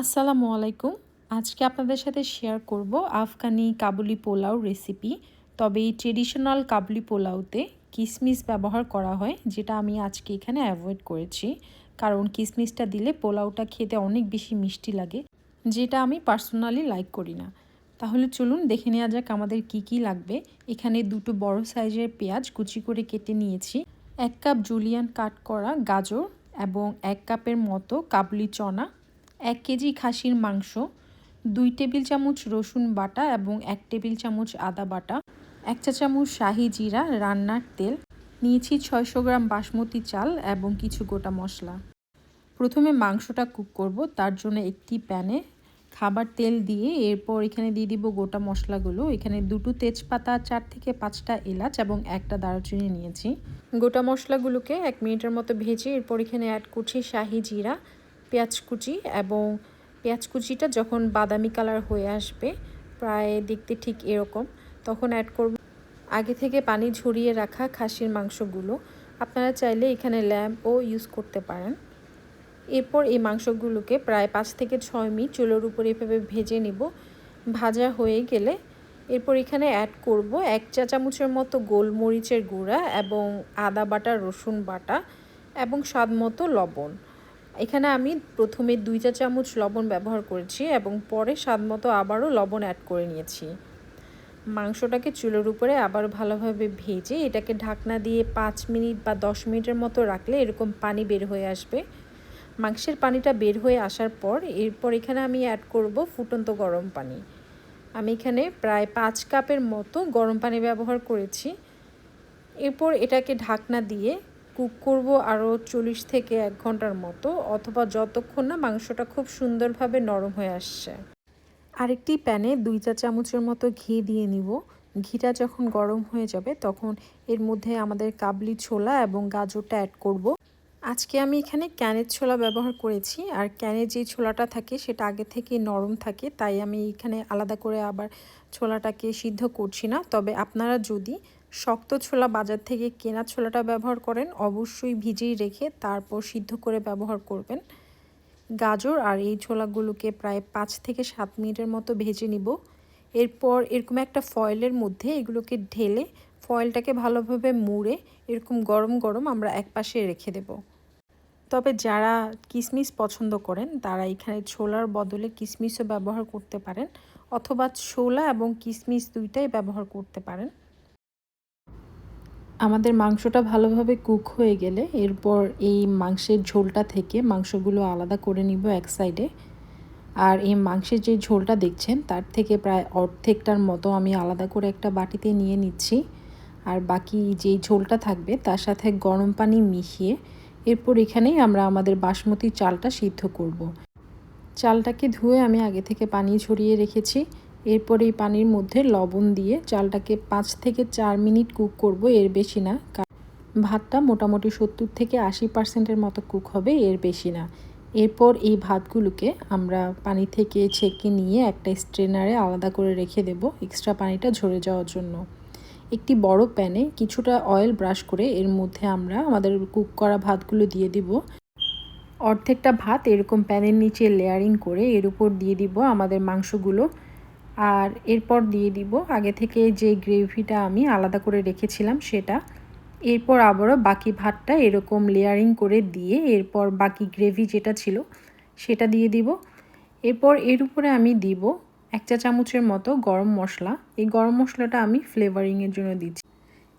আসসালামু আলাইকুম। আজকে আপনাদের সাথে শেয়ার করব আফগানি কাবুলি পোলাও রেসিপি তবে এই ট্রেডিশনাল কাবুলি পোলাওতে কিশমিশ ব্যবহার করা হয়, যেটা আমি আজকে এখানে অ্যাভয়েড করেছি। কারণ কিশমিশটা দিলে পোলাওটা খেতে অনেক বেশি মিষ্টি লাগে, যেটা আমি পার্সোনালি লাইক করি না। তাহলে চলুন দেখে নেওয়া যাক আমাদের কি কি লাগবে। এখানে দুটো বড় সাইজের পেঁয়াজ কুচি করে কেটে নিয়েছি, এক কাপ জুলিয়ান কাট করা গাজর এবং এক কাপের মতো কাবলি চনা এক কেজি খাসির মাংস, দুই টেবিল চামচ রসুন বাটা এবং এক টেবিল চামচ আদা বাটা, এক চা চামচ শাহি জিরা রান্নার তেল, নিয়েছি ছয়শো গ্রাম বাসমতি চাল এবং কিছু গোটা মশলা। প্রথমে মাংসটা কুক করব, তার জন্য একটি প্যানে খাবার তেল দিয়ে এরপর এখানে দিয়ে দিব গোটা মশলাগুলো। এখানে দুটো তেজপাতা, চার থেকে পাঁচটা এলাচ এবং একটা দারুচিনি নিয়েছি। গোটা মশলাগুলোকে এক মিনিটের মতো ভেজে এরপর এখানে অ্যাড করছি শাহি জিরা পেঁয়াজ কুচি এবং পেঁয়াজ কুচিটা যখন বাদামি কালার হয়ে আসবে, প্রায় দেখতে ঠিক এরকম, তখন অ্যাড করব। আগে থেকে পানি ঝরিয়ে রাখা খাসির মাংসগুলো আপনারা চাইলে এখানে ল্যাম্পও ইউজ করতে পারেন। এরপর এই মাংসগুলোকে প্রায় পাঁচ থেকে ছয় মিনিট চুলোর উপরে এভাবে ভেজে নিব। ভাজা হয়ে গেলে এরপর এখানে অ্যাড করব এক চা চামচের মতো গোলমরিচের গুঁড়া এবং আদা বাটা, রসুন বাটা এবং স্বাদ মতো লবণ। এখানে আমি প্রথমে দুই চা চামচ লবণ ব্যবহার করেছি এবং পরে স্বাদ মতো আবারও লবণ অ্যাড করে নিয়েছি। মাংসটাকে চুলোর উপরে আবার ভালোভাবে ভেজে এটাকে ঢাকনা দিয়ে পাঁচ মিনিট বা দশ মিনিটের মতো রাখলে এরকম পানি বের হয়ে আসবে। মাংসের পানিটা বের হয়ে আসার পর এরপর এখানে আমি অ্যাড করব ফুটন্ত গরম পানি। আমি এখানে প্রায় পাঁচ কাপের মতো গরম পানি ব্যবহার করেছি। এরপর এটাকে ঢাকনা দিয়ে কুক করব আরও চল্লিশ থেকে এক ঘণ্টার মতো, অথবা যতক্ষণ না মাংসটা খুব সুন্দরভাবে নরম হয়ে আসছে। আরেকটি প্যানে দুই চা চামচের মতো ঘি দিয়ে নিব। ঘিটা যখন গরম হয়ে যাবে, তখন এর মধ্যে আমাদের কাবলি ছোলা এবং গাজরটা অ্যাড করব। আজকে আমি এখানে ক্যানের ছোলা ব্যবহার করেছি, আর ক্যানের যে ছোলাটা থাকে সেটা আগে থেকে নরম থাকে, তাই আমি এখানে আলাদা করে আবার ছোলাটাকে সিদ্ধ করছি না। তবে আপনারা যদি শক্ত ছোলা বাজার থেকে কেনা ছোলাটা ব্যবহার করেন, অবশ্যই ভিজিয়ে রেখে তারপর সিদ্ধ করে ব্যবহার করবেন। গাজর আর এই ছোলাগুলোকে প্রায় পাঁচ থেকে সাত মিনিটের মতো ভেজে নিব। এরপর এরকম একটা ফয়েলের মধ্যে এগুলোকে ঢেলে ফয়েলটাকে ভালোভাবে মুড়ে এরকম গরম গরম আমরা এক পাশে রেখে দেব। তবে যারা কিশমিশ পছন্দ করেন, তারা এখানে ছোলার বদলে কিশমিশও ব্যবহার করতে পারেন অথবা ছোলা এবং কিশমিশ দুইটাই ব্যবহার করতে পারেন। আমাদের মাংসটা ভালোভাবে কুক হয়ে গেলে এরপর এই মাংসের ঝোলটা থেকে মাংসগুলো আলাদা করে নিব এক সাইডে। আর এই মাংসের যে ঝোলটা দেখছেন, তার থেকে প্রায় অর্ধেকটার মতো আমি আলাদা করে একটা বাটিতে নিয়ে নিচ্ছি। আর বাকি যে ঝোলটা থাকবে, তার সাথে গরম পানি মিশিয়ে এরপর এখানেই আমরা আমাদের বাসমতি চালটা সিদ্ধ করব। চালটাকে ধুয়ে আমি আগে থেকে পানি ছড়িয়ে রেখেছি। এরপর এই পানির মধ্যে লবণ দিয়ে চালটাকে পাঁচ থেকে চার মিনিট কুক করব, এর বেশি না। ভাতটা মোটামুটি সত্তর থেকে আশি পার্সেন্টের মতো কুক হবে, এর বেশি না। এরপর এই ভাতগুলোকে আমরা পানি থেকে ছেঁকে নিয়ে একটা স্ট্রেনারে আলাদা করে রেখে দেব এক্সট্রা পানিটা ঝরে যাওয়ার জন্য। একটি বড় প্যানে কিছুটা অয়েল ব্রাশ করে এর মধ্যে আমরা আমাদের কুক করা ভাতগুলো দিয়ে দিব। অর্ধেকটা ভাত এরকম প্যানের নিচে লেয়ারিং করে এর উপর দিয়ে দিব আমাদের মাংসগুলো। আর এরপর দিয়ে দিব। আগে থেকে যে গ্রেভিটা আমি আলাদা করে রেখেছিলাম সেটা। এরপর আবারও বাকি ভাতটা এরকম লেয়ারিং করে দিয়ে এরপর বাকি গ্রেভি যেটা ছিল সেটা দিয়ে দিব। এরপর এর উপরে আমি দিব এক চা চামচের মতো গরম মশলা। এই গরম মশলাটা আমি ফ্লেভারিংয়ের জন্য দিচ্ছি।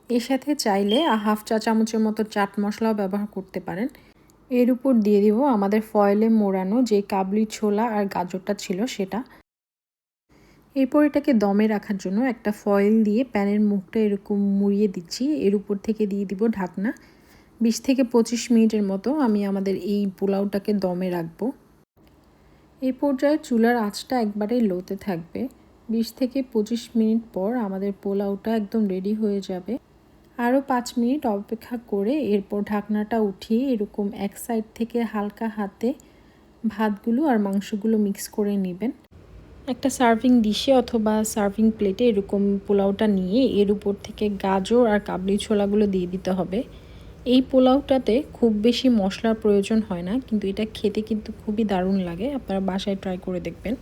এর সাথে চাইলে হাফ চা চামচের মতো চাট মশলাও ব্যবহার করতে পারেন। এর উপর দিয়ে দিব আমাদের ফয়েলে মোড়ানো যে কাবলি ছোলা আর গাজরটা ছিল সেটা। এরপর এটাকে দমে রাখার জন্য একটা ফয়েল দিয়ে প্যানের মুখটা এরকম মুড়িয়ে দিচ্ছি। এর উপর থেকে দিয়ে দিব ঢাকনা। বিশ থেকে পঁচিশ মিনিটের মতো আমি আমাদের এই পোলাওটাকে দমে রাখব। এই পর্যায়ে চুলার আঁচটা একবারেই লোতে থাকবে। বিশ থেকে পঁচিশ মিনিট পর আমাদের পোলাওটা একদম রেডি হয়ে যাবে। আরও পাঁচ মিনিট অপেক্ষা করে এরপর ঢাকনাটা উঠিয়ে এরকম এক সাইড থেকে হালকা হাতে ভাতগুলো আর মাংসগুলো মিক্স করে নেবেন। একটা সার্ভিং ডিশে অথবা সার্ভিং প্লেটে এরকম পোলাওটা নিয়ে এর উপর থেকে গাজর আর কাবলি ছোলাগুলো দিয়ে দিতে হবে। এই পোলাওটাতে খুব বেশি মশলার প্রয়োজন হয় না, কিন্তু এটা খেতে কিন্তু খুবই দারুণ লাগে। আপনারা বাসায় ট্রাই করে দেখবেন।